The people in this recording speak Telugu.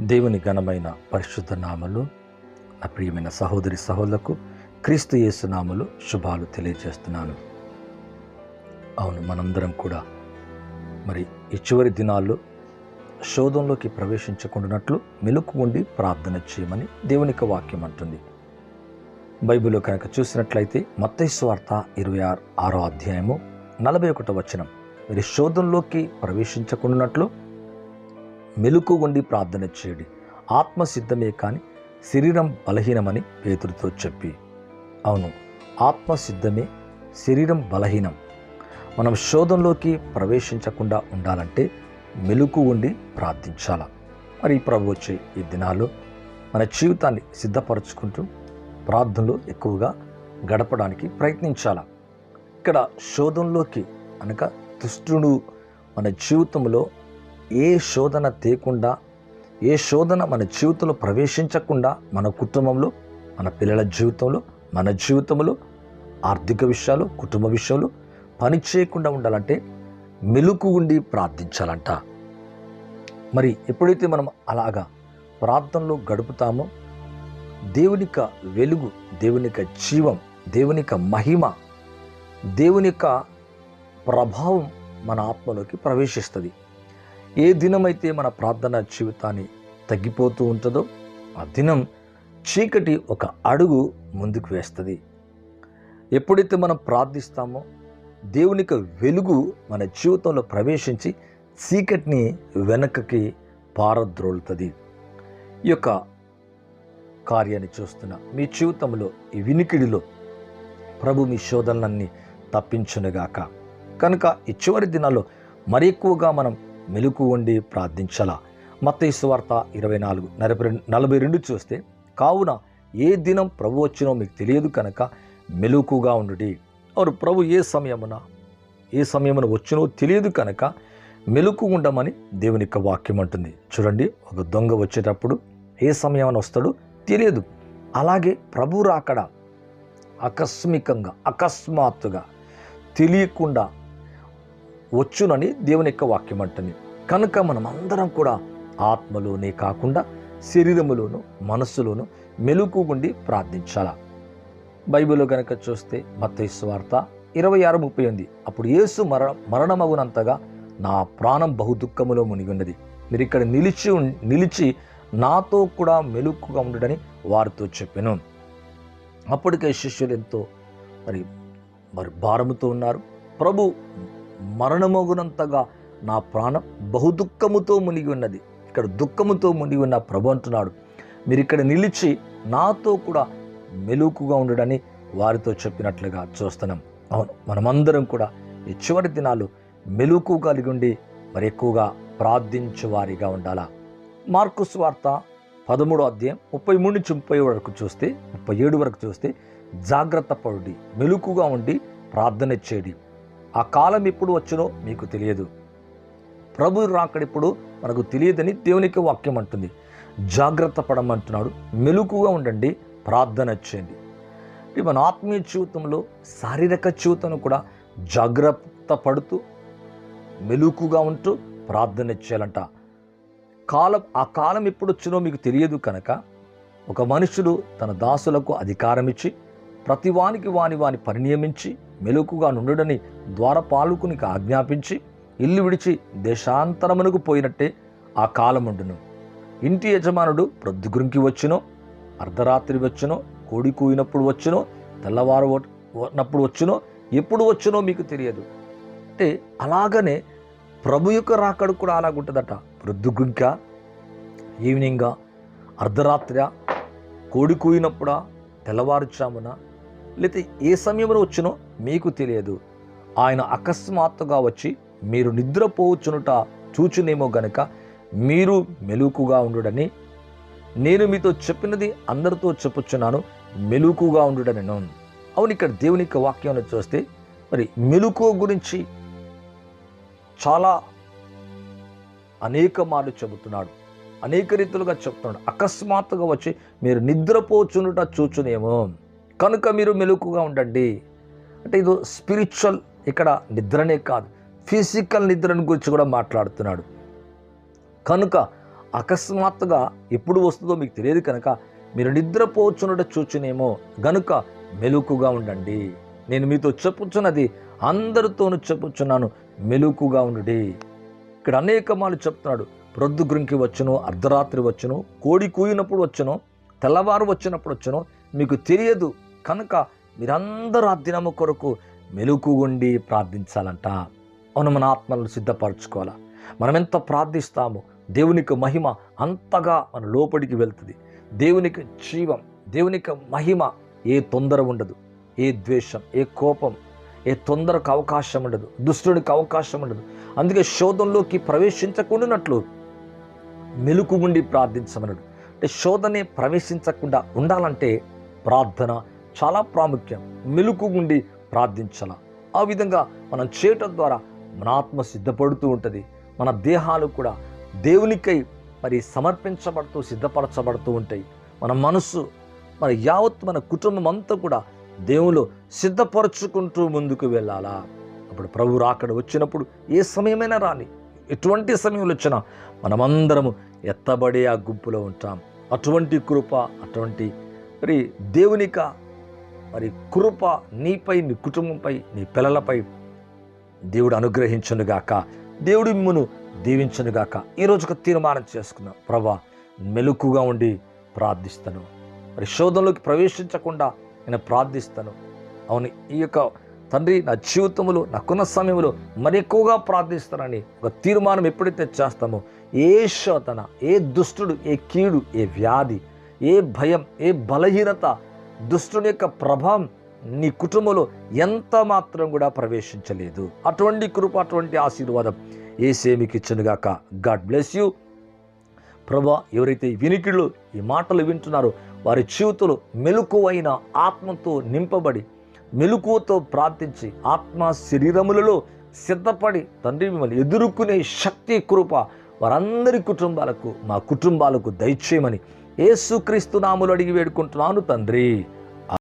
దేవుని ఘనమైన పరిశుద్ధ నామలు నా ప్రియమైన సహోదరి సహోదరులకు క్రీస్తు యేసు నామలు శుభాలు తెలియజేస్తున్నాను. అవును మనందరం కూడా మరి ఈ చివరి దినాల్లో శోధంలోకి ప్రవేశించకుండానట్లు మెలుకు ఉండి ప్రార్థన చేయమని దేవునికి వాక్యం అంటుంది. బైబిల్లో కనుక చూసినట్లయితే మత్తైస్వార్త ఇరవై ఆరు ఆరో అధ్యాయము నలభై ఒకటో వచనం. మీరు శోధంలోకి ప్రవేశించకుండానట్లు మెలుకు ఉండి ప్రార్థన చేయడి. ఆత్మ సిద్ధమే కానీ శరీరం బలహీనమని పేతుడితో చెప్పి అవును ఆత్మ సిద్ధమే శరీరం బలహీనం. మనం శోధంలోకి ప్రవేశించకుండా ఉండాలంటే మెలుకు ఉండి ప్రార్థించాల. మరి ప్రభు వచ్చే ఈ దినాల్లో మన జీవితాన్ని సిద్ధపరచుకుంటూ ప్రార్థనలో ఎక్కువగా గడపడానికి ప్రయత్నించాల. ఇక్కడ శోధంలోకి అనగా దుష్టుడు మన జీవితంలో ఏ శోధన తేకుండా ఏ శోధన మన జీవితంలో ప్రవేశించకుండా మన కుటుంబంలో మన పిల్లల జీవితంలో మన జీవితంలో ఆర్థిక విషయాలు కుటుంబ విషయాలు పని చేయకుండా ఉండాలంటే మెలుకు ఉండి ప్రార్థించాలంట. మరి ఎప్పుడైతే మనం అలాగా ప్రార్థనలో గడుపుతామో దేవునిక వెలుగు దేవునిక జీవం దేవునిక మహిమ దేవునిక ప్రభావం మన ఆత్మలోకి ప్రవేశిస్తుంది. ఏ దినమైతే మన ప్రార్థన జీవితాన్ని తగ్గిపోతూ ఉంటుందో ఆ దినం చీకటి ఒక అడుగు ముందుకు వేస్తుంది. ఎప్పుడైతే మనం ప్రార్థిస్తామో దేవునికి వెలుగు మన జీవితంలో ప్రవేశించి చీకటిని వెనకకి పారద్రోలుతుంది. ఈ యొక్క కార్యాన్ని చూస్తున్న మీ జీవితంలో ఈ వినికిడిలో ప్రభు మీ శోధనలన్నీ తప్పించునుగాక. కనుక ఈ చివరి దినాల్లో మరి ఎక్కువగా మనం మెలుకు ఉండి ప్రార్థించాలా. మత్తయి వార్త ఇరవై నాలుగు నలభై రెండు నలభై రెండు చూస్తే కావున ఏ దినం ప్రభు వచ్చినో మీకు తెలియదు కనుక మెలుకుగా ఉండుడి. అవును ప్రభు ఏ సమయమున ఏ సమయమున వచ్చినో తెలియదు కనుక మెలుకు ఉండమని దేవుని యొక్క వాక్యం అంటుంది. చూడండి ఒక దొంగ వచ్చేటప్పుడు ఏ సమయమున వస్తాడో తెలియదు. అలాగే ప్రభు రాకడ ఆకస్మికంగా అకస్మాత్తుగా తెలియకుండా వచ్చునని దేవుని యొక్క వాక్యం అంటుంది. కనుక మనం అందరం కూడా ఆత్మలోనే కాకుండా శరీరములోను మనస్సులోను మెలుకుగుండి ప్రార్థించాల? బైబిల్లో కనుక చూస్తే మత్తయి వార్త ఇరవై ఆరు ముప్పై ఎనిమిది. అప్పుడు యేసు మరణ మరణమగునంతగా నా ప్రాణం బహు దుఃఖములో మునిగి ఉన్నది మీరు ఇక్కడ నిలిచి నిలిచి నాతో కూడా మెలుకుగా ఉండడని వారితో చెప్పాను. అప్పటికే శిష్యులు ఎంతో మరి మరి భారముతో ఉన్నారు. ప్రభు మరణమగునంతగా నా ప్రాణం బహు దుఃఖముతో మునిగి ఉన్నది. ఇక్కడ దుఃఖముతో మునిగి ఉన్న ప్రభు అంటున్నాడు. మీరు ఇక్కడ నిలిచి నాతో కూడా మెలుకుగా ఉండడని వారితో చెప్పినట్లుగా చూస్తున్నాం. అవును మనమందరం కూడా ఈ చివరి దినాలు మెలుకు కలిగి ఉండి మరి ఎక్కువగా ప్రార్థించేవారిగా ఉండాలా? మార్కుస్ వార్త పదమూడో అధ్యాయం ముప్పై మూడు నుంచి ముప్పై వరకు చూస్తే ముప్పై ఏడు వరకు చూస్తే జాగ్రత్త పడుడి మెలుకుగా ఉండి ప్రార్థన చేయడి. ఆ కాలం ఎప్పుడు వచ్చునో మీకు తెలియదు. ప్రభు రాకడిప్పుడు మనకు తెలియదని దేవునికి వాక్యం అంటుంది. జాగ్రత్త పడమంటున్నాడు. మెలుకుగా ఉండండి. ప్రార్థన చేయండి. మన ఆత్మీయ జీవితంలో శారీరక జీవితంలో కూడా జాగ్రత్త పడుతూ మెలుకుగా ఉంటూ ప్రార్థన చేయాలంట. కాలం ఆ కాలం ఎప్పుడు వచ్చినో మీకు తెలియదు కనుక ఒక మనుషుడు తన దాసులకు అధికారం ఇచ్చి ప్రతివానికి వాని వాని పరినియమించి మెలుకుగా నుండుడని ద్వారపాలకునికి ఆజ్ఞాపించి ఇల్లు విడిచి దేశాంతరమునకు పోయినట్టే ఆ కాలముండును. ఇంటి యజమానుడు ప్రొద్దుగురికి వచ్చినో అర్ధరాత్రి వచ్చినో కోడి కూయినప్పుడు వచ్చినో తెల్లవారు ఉన్నప్పుడు వచ్చినో ఎప్పుడు వచ్చినో మీకు తెలియదు. అంటే అలాగనే ప్రభు యొక్క రాకడు కూడా అలాగుంటుందట ప్రొద్దుగుంక ఈవినింగా అర్ధరాత్రి కోడి కూయినప్పుడా తెల్లవారుచామున లేకపోతే ఏ సమయంలో వచ్చినో మీకు తెలియదు. ఆయన అకస్మాత్తుగా వచ్చి మీరు నిద్రపోవచ్చునుట చూచునేమో గనక మీరు మెలుకుగా ఉండుడని నేను మీతో చెప్పినది అందరితో చెప్పుచున్నాను మెలుకుగా ఉండుడనను అవును ఇక్కడ దేవుని యొక్క వాక్యం చూస్తే మరి మెలుకు గురించి చాలా అనేక మార్లు చెబుతున్నాడు. అనేక రీతులుగా చెప్తున్నాడు. అకస్మాత్తుగా వచ్చి మీరు నిద్రపోచునుట చూచునేమో. కనుక మీరు మెలుకుగా ఉండండి. అంటే ఇది స్పిరిచువల్ ఇక్కడ నిద్రనే కాదు. ఫిజికల్ నిద్రను గురించి కూడా మాట్లాడుతున్నాడు. కనుక అకస్మాత్తుగా ఎప్పుడు వస్తుందో మీకు తెలియదు కనుక మీరు నిద్రపోచున్నట చూచునేమో. గనుక మెలుకుగా ఉండండి. నేను మీతో చెప్పుచున్నది అందరితోనూ చెప్పుచున్నాను. మెలుకుగా ఉండుడి. ఇక్కడ అనేక మాలు చెప్తున్నాడు. ప్రొద్దుగురికి వచ్చును అర్ధరాత్రి వచ్చును కోడి కూయినప్పుడు వచ్చును తెల్లవారు వచ్చినప్పుడు వచ్చును మీకు తెలియదు కనుక మీరందరూ ఆ దినము కొరకు మెలుకుగుండి ప్రార్థించాలంట. అవును మన ఆత్మలను సిద్ధపరచుకోవాలా? మనం ఎంత ప్రార్థిస్తామో. దేవునికి మహిమ అంతగా మన లోపలికి వెళ్తుంది. దేవునికి జీవం దేవునికి మహిమ ఏ తొందర ఉండదు. ఏ ద్వేషం ఏ కోపం ఏ తొందరకు అవకాశం ఉండదు. దుష్టుడికి అవకాశం ఉండదు. అందుకే శోధంలోకి ప్రవేశించకుండానట్లు మెలుకుగుండి ప్రార్థించమన్నాడు అంటే శోధనే ప్రవేశించకుండా ఉండాలంటే ప్రార్థన చాలా ప్రాముఖ్యం. మెలుకుగుండి ప్రార్థించాల ఆ విధంగా మనం చేయటం ద్వారా మన ఆత్మ సిద్ధపడుతూ ఉంటుంది. మన దేహాలు కూడా దేవునికై మరి సమర్పించబడుతూ సిద్ధపరచబడుతూ ఉంటాయి. మన మనస్సు మన యావత్ మన కుటుంబం అంతా కూడా దేవుళ్ళు సిద్ధపరచుకుంటూ ముందుకు వెళ్ళాలా? అప్పుడు ప్రభు రాకడ వచ్చినప్పుడు ఏ సమయమైనా రాని ఎటువంటి సమయంలో వచ్చినా మనమందరము ఎత్తబడే ఆ గుంపులో ఉంటాం. అటువంటి కృప అటువంటి మరి దేవునిక మరి కృప నీపై నీ కుటుంబంపై నీ పిల్లలపై దేవుడు అనుగ్రహించునుగాక. దేవుడు మిమ్మను దీవించునుగాక. ఈరోజు ఒక తీర్మానం చేసుకున్నాం ప్రభా మెలుకుగా ఉండి ప్రార్థిస్తాను. మరి శోధంలోకి ప్రవేశించకుండా నేను ప్రార్థిస్తాను. అవును ఈ యొక్క తండ్రి నా జీవితంలో నాకున్న సమయంలో మరి ఎక్కువగా ప్రార్థిస్తానని ఒక తీర్మానం ఎప్పుడైతే చేస్తామో ఏ శోధన ఏ దుష్టుడు ఏ కీడు ఏ వ్యాధి ఏ భయం ఏ బలహీనత దుష్టుని యొక్క ప్రభావం నీ కుటుంబంలో ఎంత మాత్రం కూడా ప్రవేశించలేదు. అటువంటి కృప అటువంటి ఆశీర్వాదం ఏసే మీకు ఇచ్చునుగాక గాడ్ బ్లెస్ యూ. ప్రభా ఎవరైతే వినికిళ్ళు ఈ మాటలు వింటున్నారో వారి జీవితంలో మెలకువైన ఆత్మతో నింపబడి మెలకువతో ప్రార్థించి ఆత్మ శరీరములలో సిద్ధపడి తండ్రి మిమ్మల్ని ఎదుర్కొనే శక్తి కృప వారందరి కుటుంబాలకు మా కుటుంబాలకు దయచేయమని యేసుక్రీస్తు నాములు అడిగి వేడుకుంటున్నాను తండ్రి.